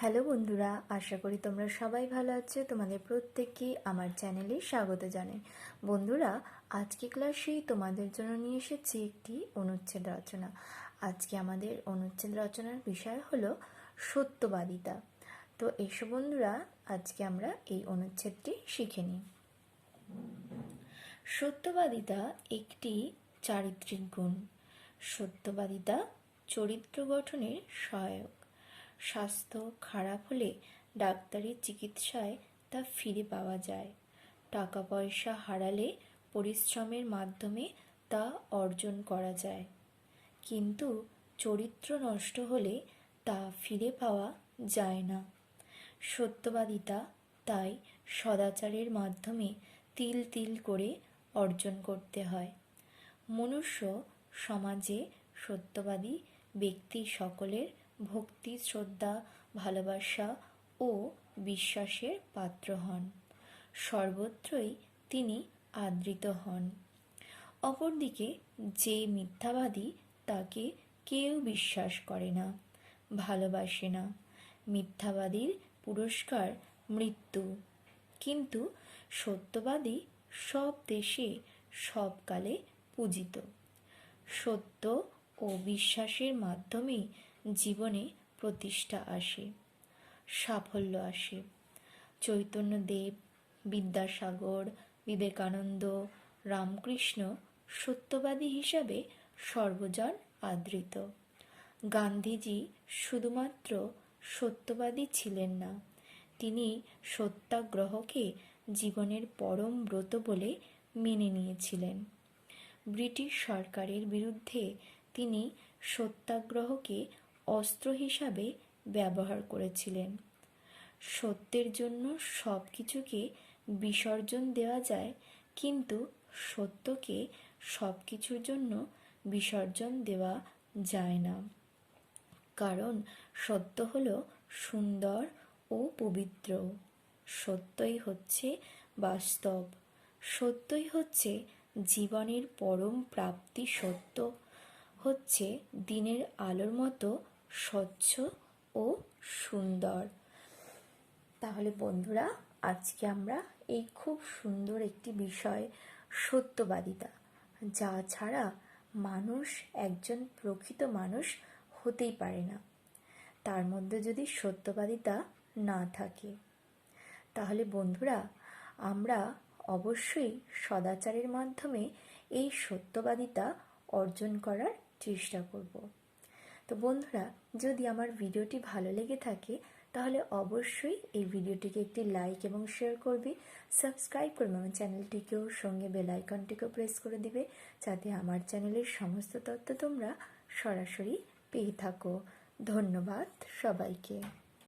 Hello বন্ধুরা, আশা করি তোমরা সবাই ভালো আছো। তোমাদের প্রত্যেককে আমার চ্যানেলে স্বাগত জানাই। বন্ধুরা, আজকে ক্লাসেই তোমাদের জন্য নিয়ে এসেছি একটি অনুচ্ছেদ রচনা। আজকে আমাদের অনুচ্ছেদ রচনার বিষয় হলো সত্যবাদিতা। তো এসো বন্ধুরা, আজকে আমরা এই অনুচ্ছেদটি শিখে নিই। সত্যবাদিতা একটি চারিত্রিক গুণ। সত্যবাদিতা চরিত্র গঠনের সহায়ক। স্বাস্থ্য খারাপ হলে ডাক্তারের চিকিৎসায় তা ফিরে পাওয়া যায়। টাকা পয়সা হারালে পরিশ্রমের মাধ্যমে তা অর্জন করা যায়। কিন্তু চরিত্র নষ্ট হলে তা ফিরে পাওয়া যায় না। সত্যবাদিতা তাই সদাচারের মাধ্যমে তিল তিল করে অর্জন করতে হয়। মনুষ্য সমাজে সত্যবাদী ব্যক্তি সকলের ভক্তি, শ্রদ্ধা, ভালোবাসা ও বিশ্বাসের পাত্র হন। সর্বত্রই তিনি আদৃত হন। অপরদিকে যে মিথ্যাবাদী তাকে কেউ বিশ্বাস করে না, ভালোবাসে না। মিথ্যাবাদীর পুরস্কার মৃত্যু। কিন্তু সত্যবাদী সব দেশে সবকালে পূজিত। সত্য ও বিশ্বাসের মাধ্যমেই জীবনে প্রতিষ্ঠা আসে, সাফল্য আসে। চৈতন্যদেব বিদ্যাসাগর, বিবেকানন্দ, রামকৃষ্ণ সত্যবাদী হিসাবে সর্বজন আদৃত। গান্ধীজি শুধুমাত্র সত্যবাদী ছিলেন না, তিনি সত্যাগ্রহকে জীবনের পরম ব্রত বলে মেনে নিয়েছিলেন। ব্রিটিশ সরকারের বিরুদ্ধে তিনি সত্যাগ্রহকে অস্ত্র হিসাবে ব্যবহার করেছিলেন। সত্যের জন্য সব কিছুকে বিসর্জন দেওয়া যায়, কিন্তু সত্যকে সব কিছুর জন্য বিসর্জন দেওয়া যায় না। কারণ সত্য হল সুন্দর ও পবিত্র। সত্যই হচ্ছে বাস্তব। সত্যই হচ্ছে জীবনের পরম প্রাপ্তি সত্য। হচ্ছে দিনের আলোর মতো স্বচ্ছ ও সুন্দর। তাহলে বন্ধুরা, আজকে আমরা এই খুব সুন্দর একটি বিষয়, সত্যবাদিতা, যা ছাড়া মানুষ একজন প্রকৃত মানুষ হতেই পারে না। তার মধ্যে যদি সত্যবাদিতা না থাকে, তাহলে বন্ধুরা, আমরা অবশ্যই সদাচারের মাধ্যমে এই সত্যবাদিতা অর্জন করার চেষ্টা করব। তো বন্ধুরা, যদি আমার ভিডিওটি ভালো লেগে থাকে, তাহলে অবশ্যই এই ভিডিওটিকে একটি লাইক এবং শেয়ার করবে। সাবস্ক্রাইব করবে আমার চ্যানেলটিকেও সঙ্গে বেল আইকনটিকেও প্রেস করে দিবে, যাতে আমার চ্যানেলের সমস্ত তথ্য তোমরা সরাসরি পেয়ে থাকো। ধন্যবাদ সবাইকে।